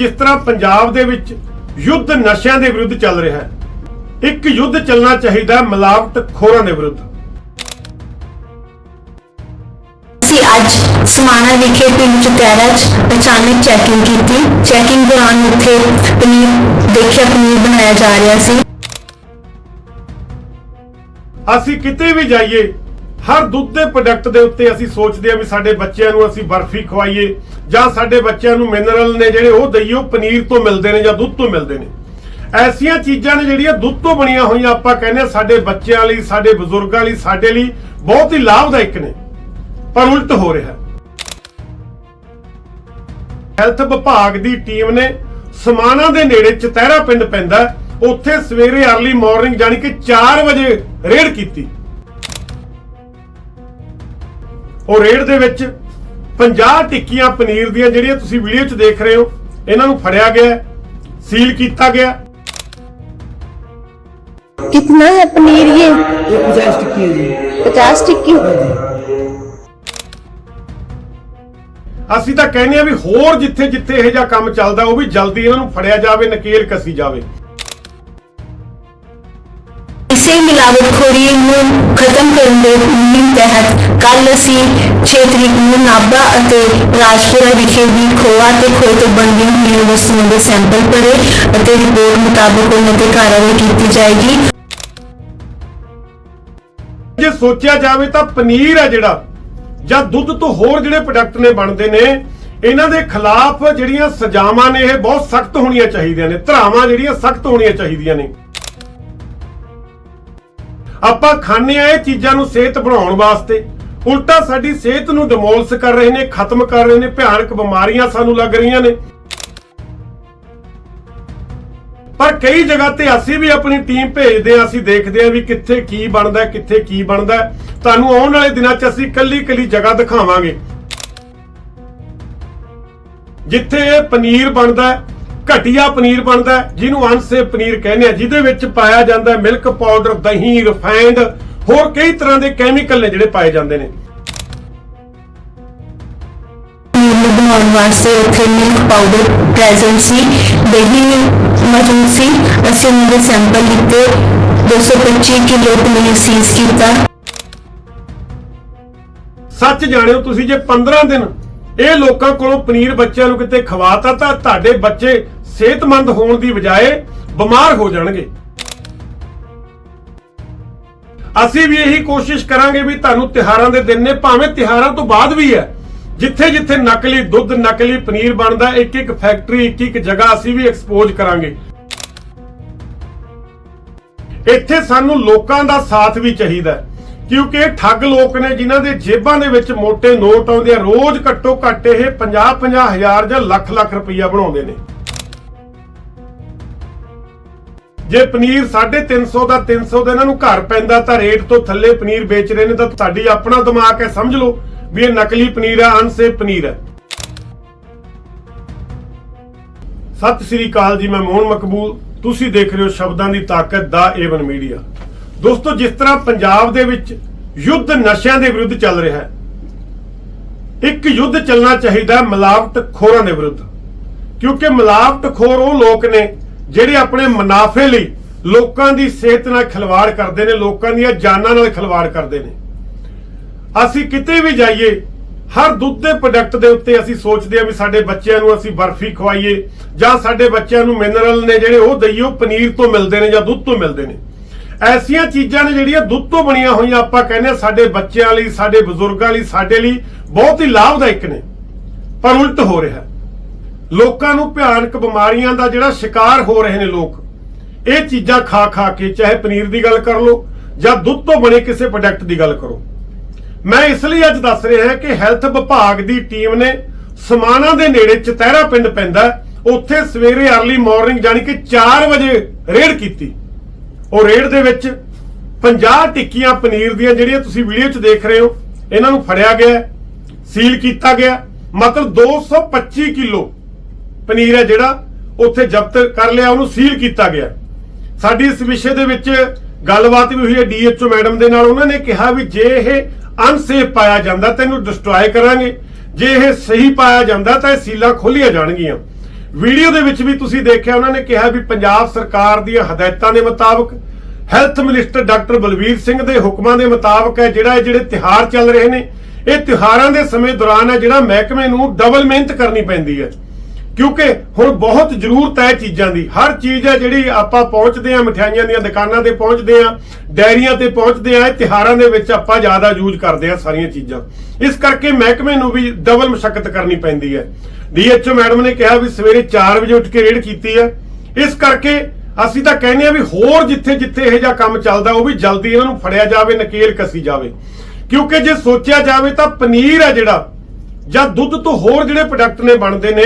ਜਿਸ ਤਰ੍ਹਾਂ ਪੰਜਾਬ ਦੇ ਵਿੱਚ ਯੁੱਧ ਨਸ਼ਿਆਂ ਦੇ ਵਿਰੁੱਧ ਚੱਲ ਰਿਹਾ ਹੈ ਇੱਕ ਯੁੱਧ ਚੱਲਣਾ ਚਾਹੀਦਾ ਹੈ ਮਿਲਾਵਟ ਖੋਰਾਂ ਦੇ ਵਿਰੁੱਧ। ਅਸੀਂ ਅੱਜ ਸਮਾਣਾ ਵਿਖੇ ਪਿੰਡ ਚੁਕੈਰਾ 'ਚ ਅਚਾਨਕ ਚੈਕਿੰਗ ਕੀਤੀ। ਚੈਕਿੰਗ ਦੌਰਾਨ ਉੱਥੇ ਪਨੀਰ ਦੇਖਿਆ ਪਨੀਰ ਬਣਾਇਆ ਜਾ ਰਿਹਾ ਸੀ। ਅਸੀਂ ਕਿਤੇ ਵੀ ਜਾਈਏ ਹਰ ਦੁੱਧ ਦੇ ਪ੍ਰੋਡਕਟ ਦੇ ਉੱਤੇ ਅਸੀਂ ਸੋਚਦੇ ਹਾਂ ਵੀ ਸਾਡੇ ਬੱਚਿਆਂ ਨੂੰ ਅਸੀਂ ਬਰਫੀ ਖਵਾਈਏ, ਜਾਂ ਸਾਡੇ ਬੱਚਿਆਂ ਨੂੰ ਮਿਨਰਲ ਨੇ ਜਿਹੜੇ ਉਹ ਦਈਏ ਉਹ ਪਨੀਰ ਤੋਂ ਮਿਲਦੇ ਨੇ ਜਾਂ ਦੁੱਧ ਤੋਂ ਮਿਲਦੇ ਨੇ। ਐਸੀਆਂ ਚੀਜ਼ਾਂ ਨੇ ਜਿਹੜੀਆਂ ਦੁੱਧ ਤੋਂ ਬਣੀਆਂ ਹੋਈਆਂ, ਆਪਾਂ ਕਹਿੰਦੇ ਹਾਂ ਸਾਡੇ ਬੱਚਿਆਂ ਲਈ, ਸਾਡੇ ਬਜ਼ੁਰਗਾਂ ਲਈ, ਸਾਡੇ ਲਈ ਬਹੁਤ ਹੀ ਲਾਭਦਾਇਕ ਨੇ। ਪਰ ਉਲਟ ਹੋ ਰਿਹਾ ਹੈਲਥ ਵਿਭਾਗ ਦੀ ਟੀਮ ਨੇ ਸਮਾਣਾ ਦੇ ਨੇੜੇ ਚਤਹਿਰਾ ਪਿੰਡ ਪੈਂਦਾ, ਉੱਥੇ ਸਵੇਰੇ अर्ਲੀ ਮਾਰਨਿੰਗ ਜਾਨੀ ਕਿ 4 ਵਜੇ ਰੇਡ ਕੀਤੀ। ਉਹ ਰੇਡ ਦੇ ਵਿੱਚ 50 ਟਿੱਕੀਆਂ ਪਨੀਰ ਦੀਆਂ ਜਿਹੜੀਆਂ ਤੁਸੀਂ ਵੀਡੀਓ 'ਚ ਦੇਖ ਰਹੇ ਹੋ ਇਹਨਾਂ ਨੂੰ ਫੜਿਆ ਗਿਆ ਹੈ, ਸੀਲ ਕੀਤਾ ਗਿਆ कितना है पनीर ये ये पचास टिक्की है जी पचास टिक्की ਅਸੀਂ ਤਾਂ ਕਹਿੰਦੇ ਆ ਵੀ ਹੋਰ ਜਿੱਥੇ ਜਿੱਥੇ ਇਹ ਜਿਹਾ ਕੰਮ ਚੱਲਦਾ ਉਹ ਵੀ ਜਲਦੀ ਇਹਨਾਂ ਨੂੰ ਫੜਿਆ ਜਾਵੇ ਨਕੇਲ ਕੱਸੀ ਜਾਵੇ ਇਸੇ ਨੂੰ ਖਤਮ ਕਰਨ ਦੇ ਮੁਹਿੰਮ ਤਹਿਤ ਕੱਲ ਅਸੀਂ 6 ਨੂੰ ਨਾਭਾ ਅਤੇ ਰਾਜਪੁਰਾ ਵਿਖੇ ਵੀ ਖੋਆ ਤੇ ਖੋਏ ਤੋਂ ਬਣਦੀਆਂ ਹੋਈਆਂ ਵਸਤੂਆਂ ਦੇ ਸੈਂਪਲ ਭਰੇ ਅਤੇ ਰਿਪੋਰਟ ਮੁਤਾਬਕ ਉਹਨਾਂ ਤੇ ਕਾਰਵਾਈ ਕੀਤੀ ਜਾਏਗੀ। ਜੇ ਸੋਚਿਆ ਜਾਵੇ ਤਾਂ ਪਨੀਰ ਹੈ ਜਿਹੜਾ, ਜਾਂ ਦੁੱਧ ਤੋਂ ਹੋਰ ਜਿਹੜੇ ਪ੍ਰੋਡਕਟ ਨੇ ਬਣਦੇ ਨੇ, ਇਹਨਾਂ ਦੇ ਖਿਲਾਫ ਜਿਹੜੀਆਂ ਸਜ਼ਾਵਾਂ ਨੇ, ਇਹ ਬਹੁਤ ਸਖਤ ਹੋਣੀਆਂ ਚਾਹੀਦੀਆਂ ਨੇ, ਧਰਾਵਾਂ ਜਿਹੜੀਆਂ ਸਖਤ ਹੋਣੀਆਂ ਚਾਹੀਦੀਆਂ ਨੇ। ਆਪਾਂ ਖਾਂਦੇ ਆ ਇਹ ਚੀਜ਼ਾਂ ਨੂੰ ਸਿਹਤ ਬਣਾਉਣ ਵਾਸਤੇ। ਉਲਟਾ ਸਾਡੀ ਸਿਹਤ ਨੂੰ ਡਿਮੋਲਸ ਕਰ ਰਹੇ ਨੇ, ਖਤਮ ਕਰ ਰਹੇ ਨੇ, ਭਿਆਨਕ ਬਿਮਾਰੀਆਂ ਸਾਨੂੰ ਲੱਗ ਰਹੀਆਂ ਨੇ। ਪਰ ਕਈ ਜਗ੍ਹਾ ਤੇ ਅਸੀਂ ਵੀ ਆਪਣੀ ਟੀਮ ਭੇਜਦੇ ਆ ਅਸੀਂ ਦੇਖਦੇ ਆ ਵੀ ਕਿੱਥੇ ਕੀ ਬਣਦਾ, ਕਿੱਥੇ ਕੀ ਬਣਦਾ। ਤੁਹਾਨੂੰ ਆਉਣ ਵਾਲੇ ਦਿਨਾਂ 'ਚ ਅਸੀਂ ਕੱਲੀ ਕੱਲੀ ਜਗ੍ਹਾ ਦਿਖਾਵਾਂਗੇ। ਜਿੱਥੇ ਇਹ ਪਨੀਰ ਬਣਦਾ ਘਟੀਆ ਪਨੀਰ ਬਣਦਾ ਜਿਹਨੂੰ ਅਨਸੇਫ ਪਨੀਰ ਕਹਿੰਦੇ ਆ ਜਿਹਦੇ ਵਿੱਚ ਪਾਇਆ ਜਾਂਦਾ ਮਿਲਕ ਪਾਊਡਰ ਦਹੀਂ ਰਿਫਾਈਨਡ ਹੋਰ ਕਈ ਤਰ੍ਹਾਂ ਦੇ ਕੈਮੀਕਲ ਨੇ ਜਿਹੜੇ ਪਾਏ ਜਾਂਦੇ ਨੇ। ਪਨੀਰ ਨੂੰ ਬਣਾਉਣ ਵਾਸਤੇ ਉੱਥੇ ਮਿਲਕ ਪਾਊਡਰ ਪ੍ਰੈਜ਼ੈਂਟ ਸੀ ਦਹੀਂ ਮੌਜੂਦ ਸੀ। ਅਸੀਂ ਉਹਨਾਂ ਦੇ ਸੈਂਪਲ ਲਿੱਤੇ 225 ਕਿਲੋ ਪਨੀਰ ਸੀਜ਼ ਕੀਤਾ। ਸੱਚ ਜਾਣਿਓ ਤੁਸੀਂ ਜੇ 15 ਦਿਨ ਇਹ ਲੋਕਾਂ ਕੋਲੋਂ ਪਨੀਰ ਬੱਚਿਆਂ ਨੂੰ ਕਿਤੇ ਖਵਾਤਾ ਤਾਂ ਤੁਹਾਡੇ ਬੱਚੇ ਸਿਹਤਮੰਦ ਹੋਣ ਦੀ ਬਜਾਏ ਬਿਮਾਰ ਹੋ ਜਾਣਗੇ। ਅਸੀਂ ਵੀ ਇਹੀ ਕੋਸ਼ਿਸ਼ ਕਰਾਂਗੇ ਵੀ ਤੁਹਾਨੂੰ ਤਿਹਾਰਾਂ ਦੇ ਦਿਨ ਨੇ, ਭਾਵੇਂ ਤਿਹਾਰਾਂ ਤੋਂ ਬਾਅਦ ਵੀ ਹੈ, ਜਿੱਥੇ ਜਿੱਥੇ ਨਕਲੀ ਦੁੱਧ, ਨਕਲੀ ਪਨੀਰ ਬਣਦਾ ਇੱਕ ਇੱਕ ਫੈਕਟਰੀ ਇੱਕ ਇੱਕ ਜਗ੍ਹਾ ਅਸੀਂ ਵੀ ਐਕਸਪੋਜ਼ ਕਰਾਂਗੇ। ਇੱਥੇ ਸਾਨੂੰ ਲੋਕਾਂ ਦਾ ਸਾਥ ਵੀ ਚਾਹੀਦਾ ਕਿਉਂਕਿ ਠੱਗ ਲੋਕ ਨੇ ਜਿਨ੍ਹਾਂ ਦੇ ਜੇਬਾਂ ਦੇ ਵਿੱਚ ਮੋٹے ਨੋਟ ਆਉਂਦੇ ਆ, ਰੋਜ਼ ਘੱਟੋ ਘੱਟ ਇਹ 50 ਹਜ਼ਾਰ ਜਾਂ ਲੱਖ ਲੱਖ ਰੁਪਈਆ ਬਣਾਉਂਦੇ ਨੇ। ਜੇ ਪਨੀਰ 350 ਦਾ 300 ਦਾ ਇਹਨਾਂ ਨੂੰ ਘਰ ਪੈਂਦਾ ਤਾਂ ਰੇਟ ਤੋਂ ਥੱਲੇ ਪਨੀਰ ਵੇਚ ਰਹੇ ਨੇ ਤਾਂ ਤੁਹਾਡੀ ਆਪਣਾ ਦਿਮਾਗ ਹੈ, ਸਮਝ ਲਓ ਵੀ ਇਹ ਨਕਲੀ ਪਨੀਰ ਹੈ ਅਨਸੇਫ ਪਨੀਰ ਹੈ। ਸਤਿ ਸ੍ਰੀ ਅਕਾਲ ਜੀ, ਮੈਂ ਮੋਹਨ ਮਕਬੂਲ। ਤੁਸੀਂ ਦੇਖ ਰਹੇ ਹੋ ਸ਼ਬਦਾਂ ਦੀ ਤਾਕਤ ਦਾ ਏਵਨ ਮੀਡੀਆ। ਦੋਸਤੋ, ਜਿਸ ਤਰ੍ਹਾਂ ਪੰਜਾਬ ਦੇ ਵਿੱਚ ਯੁੱਧ ਨਸ਼ਿਆਂ ਦੇ ਵਿਰੁੱਧ ਚੱਲ ਰਿਹਾ ਹੈ, ਇੱਕ ਯੁੱਧ ਚੱਲਣਾ ਚਾਹੀਦਾ ਮਿਲਾਵਟ ਖੋਰਾਂ ਦੇ ਵਿਰੁੱਧ। ਕਿਉਂਕਿ ਮਿਲਾਵਟ ਖੋਰ ਉਹ ਲੋਕ ਨੇ ਜਿਹੜੇ ਆਪਣੇ ਮੁਨਾਫੇ ਲਈ ਲੋਕਾਂ ਦੀ ਸਿਹਤ ਨਾਲ ਖਿਲਵਾੜ ਕਰਦੇ ਨੇ, ਲੋਕਾਂ ਦੀਆਂ ਜਾਨਾਂ ਨਾਲ ਖਿਲਵਾੜ ਕਰਦੇ ਨੇ। ਅਸੀਂ ਕਿਤੇ ਵੀ ਜਾਈਏ, ਹਰ ਦੁੱਧ ਦੇ ਪ੍ਰੋਡਕਟ ਦੇ ਉੱਤੇ ਅਸੀਂ ਸੋਚਦੇ ਹਾਂ ਵੀ ਸਾਡੇ ਬੱਚਿਆਂ ਨੂੰ ਅਸੀਂ ਬਰਫੀ ਖਵਾਈਏ ਜਾਂ ਸਾਡੇ ਬੱਚਿਆਂ ਨੂੰ ਮਿਨਰਲ ਨੇ ਜਿਹੜੇ ਉਹ ਦਈਏ ਪਨੀਰ ਤੋਂ ਮਿਲਦੇ ਨੇ ਜਾਂ ਦੁੱਧ ਤੋਂ ਮਿਲਦੇ ਨੇ। ਐਸੀਆਂ ਚੀਜ਼ਾਂ ਨੇ ਜਿਹੜੀਆਂ ਦੁੱਧ ਤੋਂ ਬਣੀਆਂ ਹੋਈਆਂ, ਆਪਾਂ ਕਹਿੰਦੇ ਹਾਂ ਸਾਡੇ ਬੱਚਿਆਂ ਲਈ, ਸਾਡੇ ਬਜ਼ੁਰਗਾਂ ਲਈ, ਸਾਡੇ ਲਈ ਬਹੁਤ ਹੀ ਲਾਭਦਾਇਕ ਨੇ। ਪਰ ਉਲਟ ਹੋ ਰਿਹਾ ਲੋਕਾਂ ਨੂੰ ਭਿਆਨਕ ਬਿਮਾਰੀਆਂ ਦਾ ਜਿਹੜਾ ਸ਼ਿਕਾਰ ਹੋ ਰਹੇ ਨੇ ਲੋਕ, ਇਹ ਚੀਜ਼ਾਂ ਖਾ ਖਾ ਕੇ, ਚਾਹੇ ਪਨੀਰ ਦੀ ਗੱਲ ਕਰ ਲਓ ਜਾਂ ਦੁੱਧ ਤੋਂ ਬਣੇ ਕਿਸੇ ਪ੍ਰੋਡਕਟ ਦੀ ਗੱਲ ਕਰੋ। ਮੈਂ ਇਸ ਲਈ ਅੱਜ ਦੱਸ ਰਿਹਾ ਹਾਂ ਕਿ ਹੈਲਥ ਵਿਭਾਗ ਦੀ ਟੀਮ ਨੇ ਸਮਾਣਾ ਦੇ ਨੇੜੇ ਚਤਹਿਰਾ ਪਿੰਡ ਪੈਂਦਾ, ਉੱਥੇ ਸਵੇਰੇ अर्ਲੀ ਮਾਰਨਿੰਗ ਜਾਨੀ ਕਿ 4 ਵਜੇ ਰੇਡ ਕੀਤੀ। ਉਹ ਰੇਡ ਦੇ ਵਿੱਚ 50 ਟਿੱਕੀਆਂ ਪਨੀਰ ਦੀਆਂ ਜਿਹੜੀਆਂ ਤੁਸੀਂ ਵੀਡੀਓ 'ਚ ਦੇਖ ਰਹੇ ਹੋ, ਇਹਨਾਂ ਨੂੰ ਫੜਿਆ ਗਿਆ ਸੀਲ ਕੀਤਾ ਗਿਆ ਮਤਲਬ 225 ਕਿਲੋ ਪਨੀਰ ਹੈ ਜਿਹੜਾ ਉੱਥੇ ਜ਼ਬਤ ਕਰ ਲਿਆ, ਉਹਨੂੰ ਸੀਲ ਕੀਤਾ ਗਿਆ ਸਾਡੀ ਇਸ ਵਿਸ਼ੇ ਦੇ ਵਿੱਚ ਗੱਲਬਾਤ ਵੀ ਹੋਈ ਹੈ ਡੀਐਚਓ ਮੈਡਮ ਦੇ ਨਾਲ। ਉਹਨਾਂ ਨੇ ਕਿਹਾ ਵੀ ਜੇ ਇਹ ਅਨਸੇਫ ਪਾਇਆ ਜਾਂਦਾ ਤਾਂ ਇਹਨੂੰ ਡਿਸਟਰੋਏ ਕਰਾਂਗੇ। ਜੇ ਇਹ ਸਹੀ ਪਾਇਆ ਜਾਂਦਾ, ਤਾਂ ਇਹ ਸੀਲਾਂ ਖੋਲੀਆਂ ਜਾਣਗੀਆਂ। ਵੀਡੀਓ ਦੇ ਵਿੱਚ ਵੀ ਤੁਸੀਂ ਦੇਖਿਆ, ਉਹਨਾਂ ਨੇ ਕਿਹਾ ਵੀ ਪੰਜਾਬ ਸਰਕਾਰ ਦੀਆਂ ਹਦਾਇਤਾਂ ਦੇ ਮੁਤਾਬਕ health minister doctor Balvir Singh ਦੇ ਹੁਕਮਾਂ ਦੇ ਮੁਤਾਬਕ ਹੈ, ਜਿਹੜਾ ਇਹ ਜਿਹੜੇ ਤਿਹਾਰ ਚੱਲ ਰਹੇ ਨੇ, ਇਹ ਤਿਹਾਰਾਂ ਦੇ ਸਮੇਂ ਦੌਰਾਨ ਹੈ, ਜਿਹੜਾ ਮਹਿਕਮੇ ਨੂੰ ਡਬਲ ਮਿਹਨਤ ਕਰਨੀ ਪੈਂਦੀ ਹੈ। ਕਿਉਂਕਿ ਹੁਣ ਬਹੁਤ ਜ਼ਰੂਰਤ ਹੈ ਚੀਜ਼ਾਂ ਦੀ। ਹਰ ਚੀਜ਼ ਹੈ ਜਿਹੜੀ ਆਪਾਂ ਪਹੁੰਚਦੇ ਆ ਮਠਿਆਈਆਂ ਦੀਆਂ ਦੁਕਾਨਾਂ ਤੇ ਪਹੁੰਚਦੇ ਆ ਡੈਰੀਆਂ ਤੇ ਪਹੁੰਚਦੇ ਆ ਇਹ ਤਿਹਾਰਾਂ ਦੇ ਵਿੱਚ ਆਪਾਂ ਜ਼ਿਆਦਾ ਯੂਜ਼ ਕਰਦੇ ਆ ਸਾਰੀਆਂ ਚੀਜ਼ਾਂ। ਇਸ ਕਰਕੇ ਮਹਿਕਮੇ ਨੂੰ ਵੀ ਡਬਲ ਮਸ਼ੱਕਤ ਕਰਨੀ ਪੈਂਦੀ ਹੈ। ਡੀਐਚਓ ਮੈਡਮ ਨੇ ਕਿਹਾ ਵੀ ਸਵੇਰੇ 4 ਵਜੇ ਉੱਠ ਕੇ ਰੇਡ ਕੀਤੀ ਹੈ। ਇਸ ਕਰਕੇ ਅਸੀਂ ਤਾਂ ਕਹਿੰਦੇ ਆ ਵੀ ਹੋਰ ਜਿੱਥੇ ਜਿੱਥੇ ਇਹ ਜਿਹਾ ਕੰਮ ਚੱਲਦਾ, ਉਹ ਵੀ ਜਲਦੀ ਇਹਨਾਂ ਨੂੰ ਫੜਿਆ ਜਾਵੇ, ਨਕੇਲ ਕੱਸੀ ਜਾਵੇ। ਕਿਉਂਕਿ ਜੇ ਸੋਚਿਆ ਜਾਵੇ ਤਾਂ ਪਨੀਰ ਹੈ ਜਿਹੜਾ, ਜਾਂ ਦੁੱਧ ਤੋਂ ਹੋਰ ਜਿਹੜੇ ਪ੍ਰੋਡਕਟ ਨੇ ਬਣਦੇ ਨੇ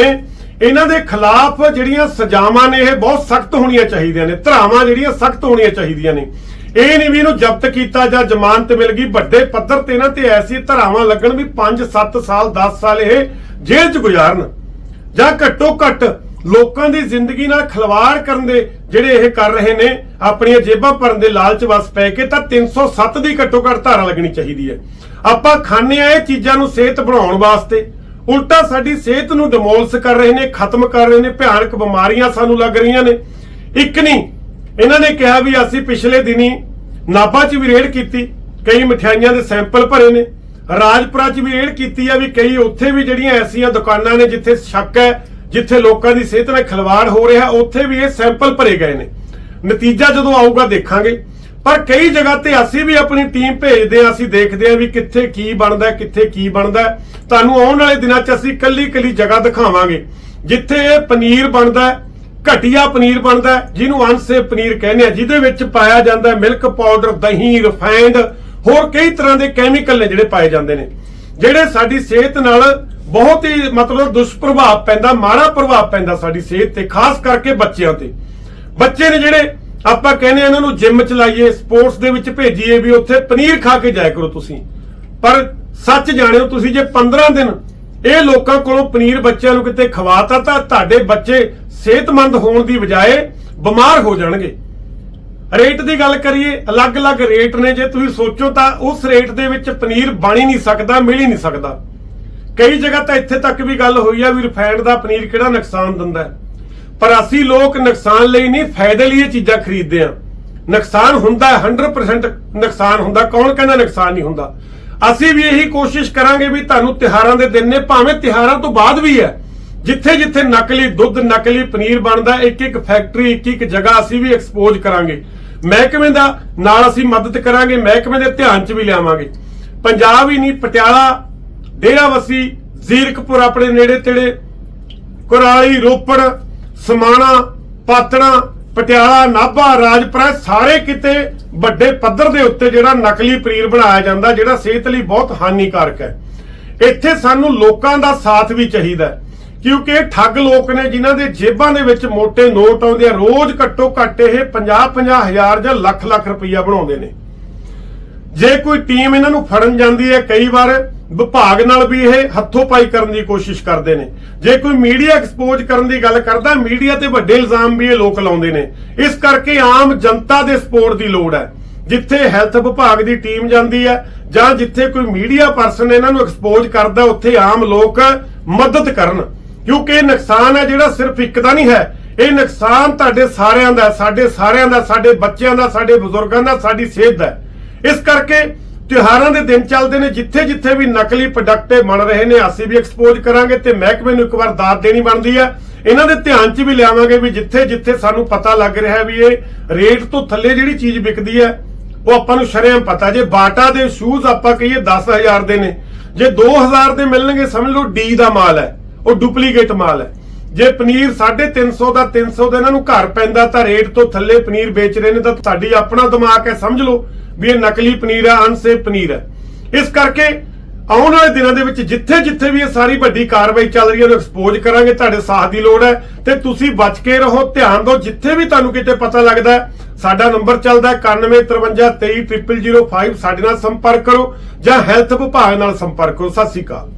ਇਹਨਾਂ ਦੇ ਖਿਲਾਫ ਜਿਹੜੀਆਂ ਸਜ਼ਾਵਾਂ ਨੇ, ਇਹ ਬਹੁਤ ਸਖਤ ਹੋਣੀਆਂ ਚਾਹੀਦੀਆਂ ਨੇ, ਧਰਾਵਾਂ ਜਿਹੜੀਆਂ ਸਖਤ ਹੋਣੀਆਂ ਚਾਹੀਦੀਆਂ ਨੇ। ਇਹ ਨਹੀਂ ਵੀ ਇਹਨੂੰ ਜ਼ਬਤ ਕੀਤਾ ਜਾਂ ਜ਼ਮਾਨਤ ਮਿਲ ਗਈ, ਵੱਡੇ ਪੱਧਰ ਤੇ ਇਹਨਾਂ ਤੇ ਐਸੀ ਧਰਾਵਾਂ ਲੱਗਣ ਵੀ 5 7 ਸਾਲ 10 ਸਾਲ ਇਹ ਜੇਲ੍ਹ 'ਚ ਗੁਜ਼ਾਰਨ। ਜਾਂ ਘੱਟੋ ਘੱਟ ਲੋਕਾਂ ਦੀ ਜ਼ਿੰਦਗੀ ਨਾਲ ਖਿਲਵਾੜ ਕਰਨ ਦੇ ਜਿਹੜੇ ਇਹ ਕਰ ਰਹੇ ਨੇ, ਆਪਣੀਆਂ ਜੇਬਾਂ ਭਰਨ ਦੇ ਲਾਲਚ ਵਸ ਪੈ ਕੇ ਤਾਂ 307 ਦੀ ਘੱਟੋ ਘੱਟ ਧਾਰਾ ਲੱਗਣੀ ਚਾਹੀਦੀ ਹੈ। ਆਪਾਂ ਖਾਂਦੇ ਆ ਇਹ ਚੀਜ਼ਾਂ ਨੂੰ ਸਿਹਤ ਬਣਾਉਣ ਵਾਸਤੇ। ਉਲਟਾ ਸਾਡੀ ਸਿਹਤ ਨੂੰ ਡਿਮੋਲਸ ਕਰ ਰਹੇ ਨੇ, ਖਤਮ ਕਰ ਰਹੇ ਨੇ, ਭਿਆਨਕ ਬਿਮਾਰੀਆਂ ਸਾਨੂੰ ਲੱਗ ਰਹੀਆਂ ਨੇ। ਇੱਕ ਨਹੀਂ, ਇਹਨਾਂ ਨੇ ਕਿਹਾ ਵੀ ਅਸੀਂ ਪਿਛਲੇ ਦਿਨੀ ਨਾਭਾ 'ਚ ਵੀ ਰੇਡ ਕੀਤੀ, ਕਈ ਮਠਿਆਈਆਂ ਦੇ ਸੈਂਪਲ ਭਰੇ ਨੇ। ਰਾਜਪੁਰਾ 'ਚ ਵੀ ਰੇਡ ਕੀਤੀ ਆ ਵੀ ਕਈ ਉੱਥੇ ਵੀ ਜਿਹੜੀਆਂ ਐਸੀਆਂ ਦੁਕਾਨਾਂ ਨੇ ਜਿੱਥੇ ਸ਼ੱਕ ਹੈ, ਜਿੱਥੇ ਲੋਕਾਂ ਦੀ ਸਿਹਤ ਨਾਲ ਖਿਲਵਾੜ ਹੋ ਰਿਹਾ, ਉੱਥੇ ਵੀ ਇਹ ਸੈਂਪਲ ਭਰੇ ਗਏ ਨੇ। ਨਤੀਜਾ ਜਦੋਂ ਆਊਗਾ ਦੇਖਾਂਗੇ। ਪਰ ਕਈ ਜਗ੍ਹਾ ਤੇ ਅਸੀਂ ਵੀ ਆਪਣੀ ਟੀਮ ਭੇਜਦੇ ਆ ਅਸੀਂ ਦੇਖਦੇ ਆ ਵੀ ਕਿੱਥੇ ਕੀ ਬਣਦਾ, ਕਿੱਥੇ ਕੀ ਬਣਦਾ। ਤੁਹਾਨੂੰ ਆਉਣ ਵਾਲੇ ਦਿਨਾਂ 'ਚ ਅਸੀਂ ਕੱਲੀ ਕੱਲੀ ਜਗ੍ਹਾ ਦਿਖਾਵਾਂਗੇ, ਜਿੱਥੇ ਇਹ ਪਨੀਰ ਬਣਦਾ ਘਟੀਆ ਪਨੀਰ ਬਣਦਾ ਜਿਹਨੂੰ ਅਨਸੇ ਪਨੀਰ ਕਹਿੰਦੇ ਆ, ਜਿਹਦੇ ਵਿੱਚ ਪਾਇਆ ਜਾਂਦਾ ਮਿਲਕ ਪਾਊਡਰ, ਦਹੀਂ ਰਿਫਾਈਨਡ ਹੋਰ ਕਈ ਤਰ੍ਹਾਂ ਦੇ ਕੈਮੀਕਲ ਨੇ ਜਿਹੜੇ ਪਾਏ ਜਾਂਦੇ ਨੇ। ਜਿਹੜੇ ਸਾਡੀ ਸਿਹਤ ਨਾਲ ਬਹੁਤ ਹੀ ਮਤਲਬ ਦੁਸ਼ਪ੍ਰਭਾਵ ਪੈਂਦਾ, ਮਾੜਾ ਪ੍ਰਭਾਵ ਪੈਂਦਾ ਸਾਡੀ ਸਿਹਤ ਤੇ, ਖਾਸ ਕਰਕੇ ਬੱਚਿਆਂ ਤੇ। ਬੱਚੇ ਨੇ ਜਿਹੜੇ ਆਪਾਂ ਕਹਿੰਦੇ ਆ ਇਹਨਾਂ ਨੂੰ ਜਿਮ ਚ ਲਾਈਏ ਸਪੋਰਟਸ ਦੇ ਵਿੱਚ ਭੇਜੀਏ ਵੀ ਉੱਥੇ ਪਨੀਰ ਖਾ ਕੇ ਜਾਇਆ ਕਰੋ ਤੁਸੀਂ। ਪਰ ਸੱਚ ਜਾਣਿਓ ਤੁਸੀਂ ਜੇ 15 ਦਿਨ ਇਹ ਲੋਕਾਂ ਕੋਲੋਂ ਪਨੀਰ ਬੱਚਿਆਂ ਨੂੰ ਕਿਤੇ ਖਵਾਤਾ ਤਾਂ ਤੁਹਾਡੇ ਬੱਚੇ ਸਿਹਤਮੰਦ ਹੋਣ ਦੀ ਬਜਾਏ ਬਿਮਾਰ ਹੋ ਜਾਣਗੇ। ਰੇਟ ਦੀ ਗੱਲ ਕਰੀਏ, ਅਲੱਗ-ਅਲੱਗ ਰੇਟ ਨੇ। ਜੇ ਤੁਸੀਂ ਸੋਚੋ ਤਾਂ ਉਸ ਰੇਟ ਦੇ ਵਿੱਚ ਪਨੀਰ ਬਣ ਹੀ ਨਹੀਂ ਸਕਦਾ, ਮਿਲ ਹੀ ਨਹੀਂ ਸਕਦਾ। ਕਈ ਜਗ੍ਹਾ ਤਾਂ ਇੱਥੇ ਤੱਕ ਵੀ ਗੱਲ ਹੋਈ ਆ ਵੀ ਰਿਫਾਈਨਡ ਦਾ ਪਨੀਰ ਕਿਹੜਾ ਨੁਕਸਾਨ ਦਿੰਦਾ ਹੈ। ਪਰ ਅਸੀਂ ਲੋਕ ਨੁਕਸਾਨ ਲਈ ਨਹੀਂ, ਫਾਇਦੇ ਲਈ ਇਹ ਚੀਜ਼ਾਂ ਖਰੀਦਦੇ ਆ ਨੁਕਸਾਨ ਹੁੰਦਾ 100% ਨੁਕਸਾਨ ਹੁੰਦਾ। ਕੌਣ ਕਹਿੰਦਾ ਨੁਕਸਾਨ ਨਹੀਂ ਹੁੰਦਾ? ਅਸੀਂ ਵੀ ਇਹੀ ਕੋਸ਼ਿਸ਼ ਕਰਾਂਗੇ ਵੀ ਤੁਹਾਨੂੰ ਤਿਹਾਰਾਂ ਦੇ ਦਿਨ ਨੇ, ਭਾਵੇਂ ਤਿਹਾਰਾਂ ਤੋਂ ਬਾਅਦ ਵੀ ਹੈ। ਜਿੱਥੇ ਜਿੱਥੇ ਨਕਲੀ ਦੁੱਧ, ਨਕਲੀ ਪਨੀਰ ਬਣਦਾ ਇੱਕ ਇੱਕ ਫੈਕਟਰੀ ਇੱਕ ਇੱਕ ਜਗ੍ਹਾ ਅਸੀਂ ਵੀ ਐਕਸਪੋਜ਼ ਕਰਾਂਗੇ। ਮਹਿਕਮੇ ਦਾ ਨਾਲ ਅਸੀਂ ਮਦਦ ਕਰਾਂਗੇ, ਮਹਿਕਮੇ ਦੇ ਧਿਆਨ 'ਚ ਵੀ ਲਿਆਵਾਂਗੇ। ਪੰਜਾਬ ਹੀ ਨਹੀਂ, ਪਟਿਆਲਾ ਡੇਰਾਵਸੀ ਜ਼ੀਰਕਪੁਰ ਆਪਣੇ ਨੇੜੇ ਤੇੜੇ ਕੁਰਾਲੀ, ਰੋਪੜ ਸਮਾਣਾ, ਪਾਤਣਾ, ਪਟਿਆਲਾ, ਨਾਭਾ, ਰਾਜਪੁਰਾ ਸਾਰੇ ਕਿਤੇ ਵੱਡੇ ਪੱਧਰ ਦੇ ਉੱਤੇ ਜਿਹੜਾ ਨਕਲੀ ਪਨੀਰ ਬਣਾਇਆ ਜਾਂਦਾ, ਜਿਹੜਾ ਸਿਹਤ ਲਈ ਬਹੁਤ ਹਾਨੀਕਾਰਕ ਹੈ। ਇੱਥੇ ਸਾਨੂੰ ਲੋਕਾਂ ਦਾ ਸਾਥ ਵੀ ਚਾਹੀਦਾ ਕਿਉਂਕਿ ਇਹ ਠੱਗ ਲੋਕ ਨੇ ਜਿਨ੍ਹਾਂ ਦੇ ਜੇਬਾਂ ਦੇ ਵਿੱਚ ਮੋٹے ਨੋਟ ਆਉਂਦੇ ਆ, ਰੋਜ਼ ਘੱਟੋ ਘੱਟ ਇਹ 50-50 ਹਜ਼ਾਰ ਜਾਂ ਲੱਖ ਲੱਖ ਰੁਪਈਆ ਬਣਾਉਂਦੇ ਨੇ। ਜੇ ਕੋਈ ਟੀਮ ਇਹਨਾਂ ਨੂੰ ਫੜਨ ਜਾਂਦੀ ਹੈ, ਕਈ ਵਾਰ ਵਿਭਾਗ ਨਾਲ ਵੀ ਇਹ ਹੱਥੋਂ ਪਾਈ ਕਰਨ ਦੀ ਕੋਸ਼ਿਸ਼ ਕਰਦੇ ਨੇ। ਜੇ ਕੋਈ ਮੀਡੀਆ ਐਕਸਪੋਜ਼ ਕਰਨ ਦੀ ਗੱਲ ਕਰਦਾ, ਮੀਡੀਆ ਤੇ ਵੱਡੇ ਇਲਜ਼ਾਮ ਵੀ ਇਹ ਲੋਕ ਲਾਉਂਦੇ ਨੇ। ਇਸ ਕਰਕੇ ਆਮ ਜਨਤਾ ਦੇ ਸਪੋਰਟ ਦੀ ਲੋੜ ਹੈ। ਜਿੱਥੇ ਹੈਲਥ ਵਿਭਾਗ ਦੀ ਟੀਮ ਜਾਂਦੀ ਹੈ ਜਾਂ ਜਿੱਥੇ ਕੋਈ ਮੀਡੀਆ ਪਰਸਨ ਇਹਨਾਂ ਨੂੰ ਐਕਸਪੋਜ਼ ਕਰਦਾ, ਉੱਥੇ ਆਮ ਲੋਕ ਮਦਦ ਕਰਨ। ਕਿਉਂਕਿ ਇਹ ਨੁਕਸਾਨ ਹੈ ਜਿਹੜਾ ਸਿਰਫ ਇੱਕ ਦਾ ਨਹੀਂ ਹੈ। ਇਹ ਨੁਕਸਾਨ ਤੁਹਾਡੇ ਸਾਰਿਆਂ ਦਾ ਸਾਡੇ ਸਾਰਿਆਂ ਦਾ, ਸਾਡੇ ਬੱਚਿਆਂ ਦਾ, ਸਾਡੇ ਬਜ਼ੁਰਗਾਂ ਦਾ, ਸਾਡੀ ਸਿਹਤ ਦਾ ਇਸ ਕਰਕੇ ਤਿਉਹਾਰਾਂ ਦੇ ਦਿਨ ਚੱਲਦੇ ਨੇ, ਜਿੱਥੇ ਜਿੱਥੇ ਵੀ ਨਕਲੀ ਪ੍ਰੋਡਕਟ ਬਣ ਰਹੇ ਨੇ, ਅਸੀਂ ਵੀ ਐਕਸਪੋਜ਼ ਕਰਾਂਗੇ ਤੇ ਮਹਿਕਮੇ ਨੂੰ ਇੱਕ ਵਾਰ ਦਾਤ ਦੇਣੀ ਬਣਦੀ ਹੈ ਇਹਨਾਂ ਦੇ ਧਿਆਨ 'ਚ ਵੀ ਲਿਆਵਾਂਗੇ ਵੀ ਜਿੱਥੇ ਜਿੱਥੇ ਸਾਨੂੰ ਪਤਾ ਲੱਗ ਰਿਹਾ ਵੀ ਇਹ ਰੇਟ ਤੋਂ ਥੱਲੇ ਜਿਹੜੀ ਚੀਜ਼ ਵਿਕਦੀ ਹੈ ਉਹ ਆਪਾਂ ਨੂੰ ਸ਼ਰੇਆਮ ਪਤਾ। ਜੇ ਬਾਟਾ ਦੇ ਸ਼ੂਜ਼ ਆਪਾਂ ਕਹੀਏ 10000 ਦੇ ਨੇ, ਜੇ 2000 ਦੇ ਮਿਲਣਗੇ, ਸਮਝ ਲਓ ਡੀ ਦਾ ਮਾਲ ਹੈ, ਉਹ ਡੁਪਲੀਕੇਟ ਮਾਲ ਹੈ। ਜੇ ਪਨੀਰ 350 ਦਾ 300 ਦਾ ਇਹਨਾਂ ਨੂੰ ਘਰ ਪੈਂਦਾ ਤਾਂ ਰੇਟ ਤੋਂ ਥੱਲੇ ਪਨੀਰ ਵੇਚ ਰਹੇ ਨੇ ਤਾਂ ਤੁਹਾਡੀ ਆਪਣਾ ਦਿਮਾਗ ਹੈ, ਸਮਝ ਲਓ। ਵੀ ਇਹ ਨਕਲੀ ਪਨੀਰ ਹੈ ਅਨਸੇਫ ਪਨੀਰ ਹੈ ਇਸ ਕਰਕੇ ਆਉਣ ਵਾਲੇ ਦਿਨਾਂ ਦੇ ਵਿੱਚ ਜਿੱਥੇ ਜਿੱਥੇ ਵੀ ਇਹ ਸਾਰੀ ਵੱਡੀ ਕਾਰਵਾਈ ਚੱਲ ਰਹੀ ਹੈ, ਉਹਨੂੰ ਐਕਸਪੋਜ਼ ਕਰਾਂਗੇ, ਤੁਹਾਡੇ ਸਾਥ ਦੀ ਲੋੜ ਹੈ। ਤੇ ਤੁਸੀਂ ਬਚ ਕੇ ਰਹੋ, ਧਿਆਨ ਦਿਓ, ਜਿੱਥੇ ਵੀ ਤੁਹਾਨੂੰ ਕਿਤੇ ਪਤਾ ਲੱਗਦਾ ਸਾਡਾ ਨੰਬਰ ਚੱਲਦਾ ਹੈ 9153233005 ਸਾਡੇ ਨਾਲ ਸੰਪਰਕ ਕਰੋ ਜਾਂ ਹੈਲਥ ਵਿਭਾਗ ਨਾਲ ਸੰਪਰਕ ਕਰੋ। ਸਤਿ ਸ਼੍ਰੀ ਅਕਾਲ।